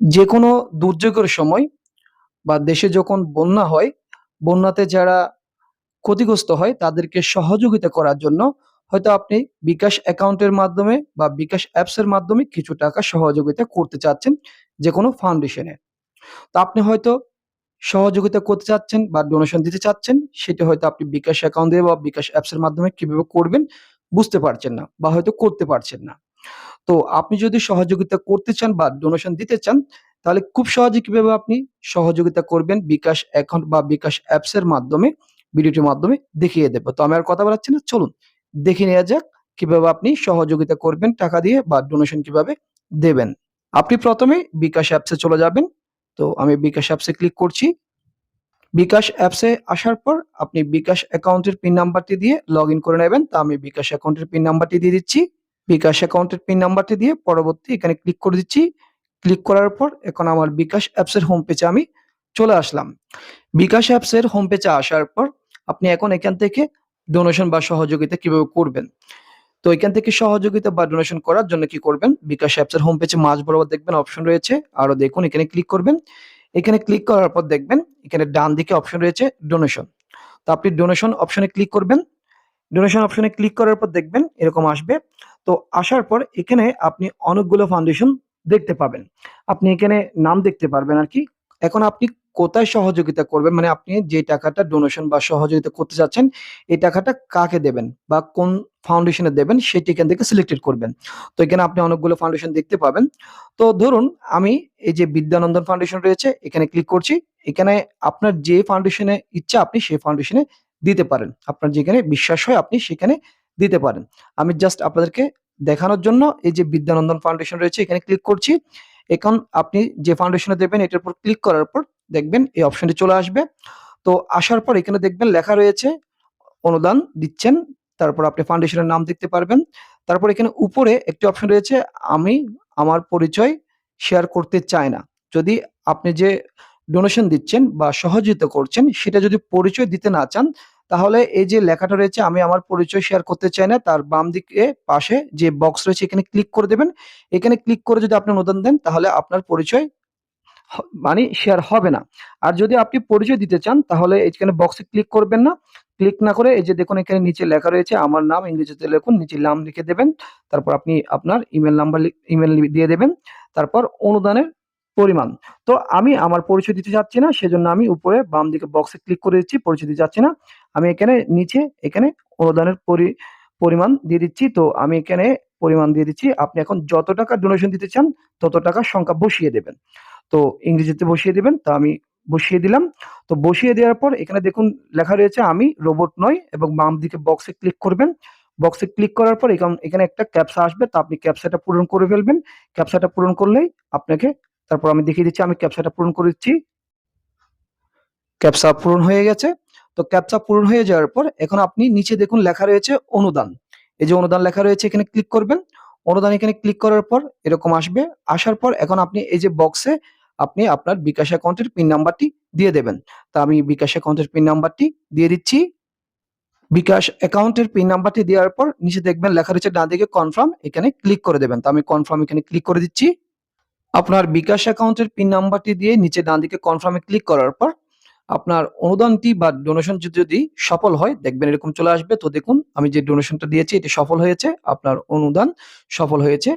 যে কোনো দুর্যোগের সময় বা দেশে যখন বন্যা হয়, বন্যাতে যারা ক্ষতিগ্রস্ত হয়, তাদেরকে সহযোগিতা করার জন্য হয়তো আপনি বিকাশ অ্যাকাউন্টের মাধ্যমে বা বিকাশ অ্যাপসের মাধ্যমে কিছু টাকা সহযোগিতা করতে চাচ্ছেন যে কোনো ফাউন্ডেশনে তো আপনি হয়তো সহযোগিতা করতে চাচ্ছেন বা ডোনেশন দিতে চাচ্ছেন, সেটা হয়তো আপনি বিকাশ অ্যাকাউন্ট দিয়ে বা বিকাশ অ্যাপসের মাধ্যমে কীভাবে করবেন বুঝতে পারছেন না বা হয়তো করতে পারছেন না। তো আপনি যদি সহযোগিতা করতে চান বা ডোনেশন দিতে চান, তাহলে খুব সহজে কীভাবে আপনি সহযোগিতা করবেন বিকাশ অ্যাকাউন্ট বা বিকাশ অ্যাপসের মাধ্যমে, ভিডিওটির মাধ্যমে দেখিয়ে দেবো। তো আমি আর কথা বলাচ্ছি না, চলুন দেখে নেওয়া যাক কীভাবে আপনি সহযোগিতা করবেন টাকা দিয়ে বা ডোনেশন কীভাবে দেবেন। আপনি প্রথমে বিকাশ অ্যাপসে চলে যাবেন। তো আমি বিকাশ অ্যাপসে ক্লিক করছি। বিকাশ অ্যাপসে আসার পর আপনি বিকাশ অ্যাকাউন্টের পিন নাম্বারটি দিয়ে লগ করে নেবেন। তা আমি বিকাশ অ্যাকাউন্টের পিন নাম্বারটি দিয়ে দিচ্ছি। বিকাশ অ্যাকাউন্টের পিন নাম্বারটি দিয়ে পরবর্তী এখানে ক্লিক করে দিচ্ছি। ক্লিক করার পর এখন আমার বিকাশ অ্যাপসের হোম পেজে আমি চলে আসলাম। বিকাশ অ্যাপসের হোম পেজে আসার পর আপনি এখন এখান থেকে ডোনেশন বা সহযোগিতা কীভাবে করবেন? তো এখান থেকে সহযোগিতা বা ডোনেশন করার জন্য কি করবেন? বিকাশ অ্যাপসের হোম পেজে মাঝ বরাবর দেখবেন অপশন রয়েছে। আরও দেখুন, এখানে ক্লিক করবেন। এখানে ক্লিক করার পর দেখবেন, এখানে ডান দিকে অপশন রয়েছে ডোনেশন তো আপনি ডোনেশন অপশনে ক্লিক করবেন। ডোনেশন অপশনে ক্লিক করার পর দেখবেন, এরকম আসবে। তো আসার পর এখানে আপনি অনেকগুলো ফাউন্ডেশন দেখতে পাবেন। আপনি এখানে নাম দেখতে পারবেন আর কি। এখন আপনি কোথায় সহযোগিতা করবেন? মানে আপনি যে টাকাটা ডোনেশন বা সহযোগিতা করতে যাচ্ছেন, এই টাকাটা কাকে দেবেন? বা কোন ফাউন্ডেশনে দেবেন? সেটি এখান থেকে সিলেক্টেড করবেন। তো এখানে আপনি অনেকগুলো ফাউন্ডেশন দেখতে পাবেন। তো ধরুন, আমি এই যে বিদ্যানন্দন ফাউন্ডেশন রয়েছে, এখানে ক্লিক করছি। এখানে আপনার যে ফাউন্ডেশনে ইচ্ছা, আপনি সেই ফাউন্ডেশনে দিতে পারেন। আপনার যেখানে বিশ্বাস হয়, আপনি সেখানে দিতে পারেন। আমি জাস্ট আপনাদেরকে দেখানোর জন্য এই যে বিদ্যানন্দন ফাউন্ডেশন রয়েছে, এখানে ক্লিক করছি। এখন আপনি যে ফাউন্ডেশনে দেবেন, এটার উপর ক্লিক করার পর দেখবেন এই অপশনটি চলে আসবে। তো আসার পর এখানে দেখবেন লেখা রয়েছে, অনুদান দিচ্ছেন। তারপর আপনি ফাউন্ডেশনের নাম দেখতে পারবেন। তারপর এখানে উপরে একটি অপশন রয়েছে, আমি আমার পরিচয় শেয়ার করতে চাই না। যদি আপনি যে ডোনেশন দিচ্ছেন বা সহযোগিতা করছেন, সেটা যদি পরিচয় দিতে না চান তাহলে এই যে লেখাটা রয়েছে, আমি আমার পরিচয় শেয়ার করতে চাই না, তার বাম দিকে পাশে যে বক্স রয়েছে, এখানে ক্লিক করে দেবেন। এখানে ক্লিক করে যদি আপনি অনুদান দেন, তাহলে আপনার পরিচয় মানে শেয়ার হবে না। আর যদি আপনি পরিচয় দিতে চান, তাহলে এখানে বক্সে ক্লিক করবেন না। ক্লিক না করে এই যে দেখুন, এখানে নিচে লেখা রয়েছে, আমার নাম ইংরেজিতে লিখুন, নিচে নাম লিখে দেবেন। তারপর আপনি আপনার ইমেল নাম্বার ইমেল দিয়ে দেবেন। তারপর অনুদানের পরিমাণ। তো আমি আমার পরিচয় দিতে যাচ্ছি না, সেজন্য আমি উপরে বাম দিকে বক্সে ক্লিক করে দিচ্ছি, পরিচয় দিতে যাচ্ছি না। আমি এখানে নিচে, এখানে অনুদানের পরি, পরিমাণ দিয়ে দিচ্ছি। তো আমি এখানে পরিমাণ দিয়ে দিচ্ছি। আপনি এখন যত টাকা ডোনেশন দিতে চান, তত টাকার সংখ্যা বসিয়ে দেবেন। তো ইংরেজিতে বসিয়ে দেবেন, তো আমি বসিয়ে দিলাম। তো বসিয়ে দেওয়ার পর এখানে দেখুন লেখা রয়েছে, আমি রোবট নই এবং বাম দিকে বক্সে ক্লিক করবেন। বক্সে ক্লিক করার পর এখান, এখানে একটা ক্যাপসা আসবে, তা আপনি ক্যাপসাটা পূরণ করে ফেলবেন। ক্যাপসাটা পূরণ করলেই আপনাকে তারপর আমি দেখিয়ে দিচ্ছি, আমি ক্যাপসাটা পূরণ করে দিচ্ছি। ক্যাপসা পূরণ হয়ে গেছে। তো ক্যাপচা পূরণ হয়ে যাওয়ার পর এখন আপনি নিচে দেখুন লেখা রয়েছে অনুদান। এই যে অনুদান লেখা রয়েছে, এখানে ক্লিক করবেন। অনুদান এখানে ক্লিক করার পর এরকম আসবে। আসার পর এখন আপনি এই যে বক্সে আপনি আপনার বিকাশ অ্যাকাউন্টের পিন নাম্বারটি দিয়ে দেবেন। তা আমি বিকাশ অ্যাকাউন্টের পিন নাম্বারটি দিয়ে দিচ্ছি। বিকাশ অ্যাকাউন্টের পিন নাম্বারটি দেওয়ার পর নিচে দেখবেন লেখা রয়েছে, ডান দিকে কনফার্ম এখানে ক্লিক করে দেবেন। তো আমি কনফার্ম এখানে ক্লিক করে দিচ্ছি। আপনার বিকাশ অ্যাকাউন্টের পিন নাম্বারটি দিয়ে নিচে ডান দিকে কনফার্মে ক্লিক করার পর আপনার অনুদানটি বা ডোনেশন যদি সফল হয়, দেখবেন এরকম চলে আসবে। তো দেখুন, আমি যে ডোনেশনটা দিয়েছি, এটি সফল হয়েছে। আপনার অনুদান সফল হয়েছে।